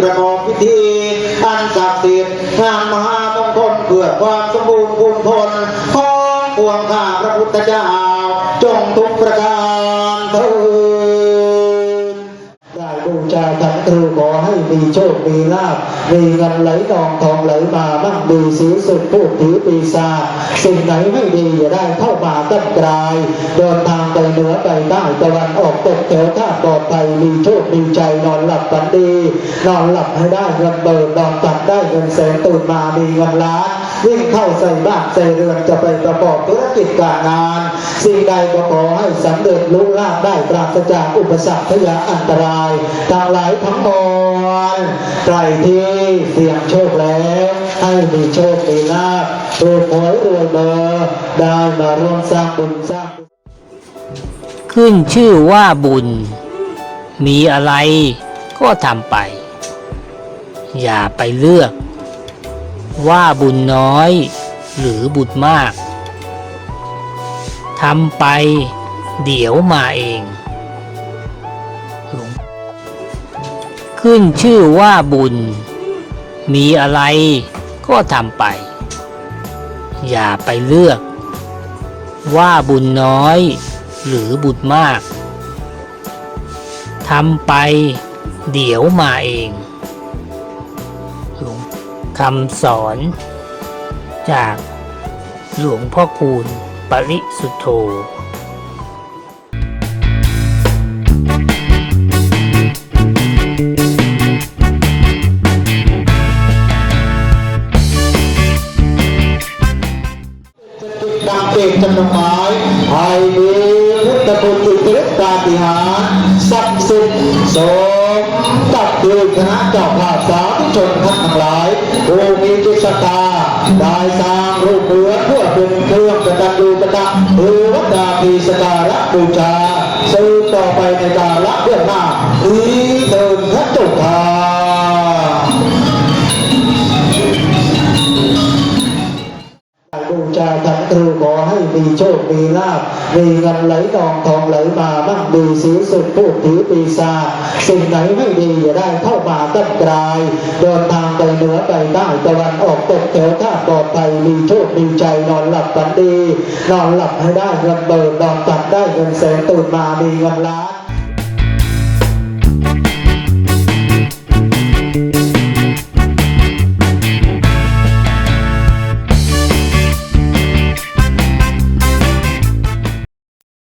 ประกอบพิธีอันศักดิ์สิทธิ์งานมหามงคลเพื่อความสมบูรณ์พูนพลของปวงข้าพระพุทธเจ้าจงทุกประการเถิดาท่านครูขอให้มีโชค มีลาภมีเงินไหลทองทองไหลมามั่งมีสีสุดพูดผีปีศาจสิ่งไหนไม่ดีอย่าได้เข้ามาตั้งกลายเดินทางไปเหนือไปใต้ตะวันออกตกแถวท่าปลอดภัยมีโชค มีใจนอนหลับฝันดี นอนหลับให้ได้เงินเบิกนอนตับได้เงินแสนตื่นมามีเงินล้านวิ่งเข้าใส่บ้านใส่เรือนจะไปประกอบธุรกิจการงาน สิ่งใดก็ขอให้สำเร็จลุล่าได้ปราศจากอุปสรรคพยาอันตรายทั้งหลายทั้งมวลใครที่เสี่ยงโชคแล้วให้มีโชคมีลาภรวยหวยรวยเบอร์ได้มาร่วมสร้างบุญสร้างขึ้นชื่อว่าบุญ มีอะไรก็ทำไป อย่าไปเลือก ว่าบุญน้อย หรือบุญมากทำไป เดี๋ยวมาเอง ขึ้นชื่อว่าบุญ มีอะไรก็ทำไป อย่าไปเลือก ว่าบุญน้อยหรือบุญมากทำไปเดี๋ยวมาเองหลวงคำสอนจากหลวงพ่อคูณปริสุทธโธ เอกจำนงหมายให้มีพุทธคุณอิทธิฤทธิปาฏิหาริย์ศักดิ์สิทธิ์สมกับด้วยคณะเจ้าภาพสาธุชนท่านทั้งหลายผู้มีจิตศรัทธาได้สร้างรูปเหมือนเพื่อเป็นเครื่องประดับดูประดับหรือวัดดาพีสการะบูชาสืบต่อไปในการละเบื้องหน้านี้เดินพระจุกา ตรูขอให้มีโชค มีลาบมีเงินไหลทองทองไหลมามั่งมีสีสุดพูดถือปีศาจสิ่งไหนไม่ดีอย่าได้เข้ามาตั้งกลายเดินทางไปเหนือไปใต้ตะวันออกตกแถวท่าปลอดภัยมีโชค มีใจนอนหลับฝันดี นอนหลับให้ได้เงินเบิกนอนตับได้เงินแสนตื่นมามีเงินล้าน